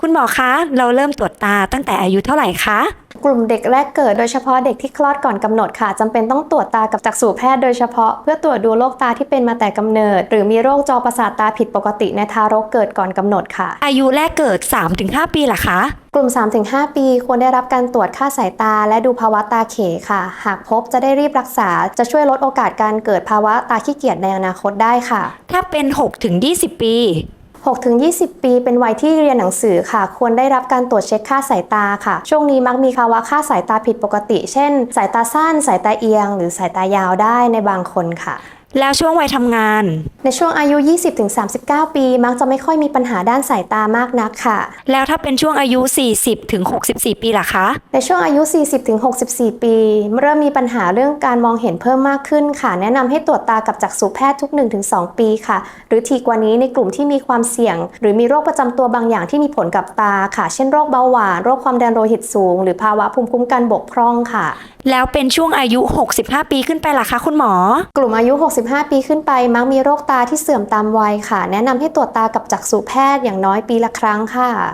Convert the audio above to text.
คุณหมอคะ เราเริ่มตรวจตาตั้งแต่อายุเท่าไหร่คะ กลุ่มเด็กแรกเกิดโดยเฉพาะเด็กที่คลอดก่อนกำหนดค่ะจำเป็นต้องตรวจตากับจักษุแพทย์โดยเฉพาะเพื่อตรวจดูโรคตาที่เป็นมาแต่กำเนิด หรือมีโรคจอประสาทตาผิดปกติในทารกเกิดก่อนกำหนดค่ะ อายุแรกเกิด 3-5 ปีเหรอคะกลุ่ม 3-5 ปี ควรได้รับการตรวจค่าสายตา และดูภาวะตาเขค่ะ หากพบจะได้รีบรักษา จะช่วยลดโอกาสการเกิดภาวะตาขี้เกียจในอนาคตได้ค่ะ ถ้าเป็น 6-20 ปี 6-20 ปีเป็นวัยที่เรียนหนังสือค่ะ ควรได้รับการตรวจเช็คค่าสายตาค่ะ ช่วงนี้มักมีภาวะค่าสายตาผิดปกติ เช่น สายตาสั้น สายตาเอียง หรือสายตายาวได้ในบางคนค่ะ แล้วช่วงวัยทำงาน ในช่วงอายุ 20-39 ปี มักจะไม่ค่อยมีปัญหาด้านสายตามากนักค่ะ แล้วถ้าเป็นช่วงอายุ 40-64 ปีล่ะคะ ในช่วงอายุ 40-64 ปี เริ่มมีปัญหาเรื่องการมองเห็นเพิ่มมากขึ้นค่ะ แนะนำให้ตรวจตากับจักษุแพทย์ทุก 1-2 ปีค่ะ หรือทีกว่านี้ในกลุ่มที่มีความเสี่ยง หรือมีโรคประจำตัวบางอย่างที่มีผลกับตาค่ะ เช่นโรคเบาหวาน โรคความดันโลหิตสูง หรือภาวะภูมิคุ้มกันบกพร่องค่ะ แล้วเป็นช่วงอายุ 65 ปีขึ้นไปล่ะคะคุณหมอ กลุ่มอายุ 65 ปีขึ้นไป มักมีโรคตาที่เสื่อมตามวัยค่ะ แนะนำให้ตรวจตากับจักษุแพทย์อย่างน้อยปีละครั้งค่ะ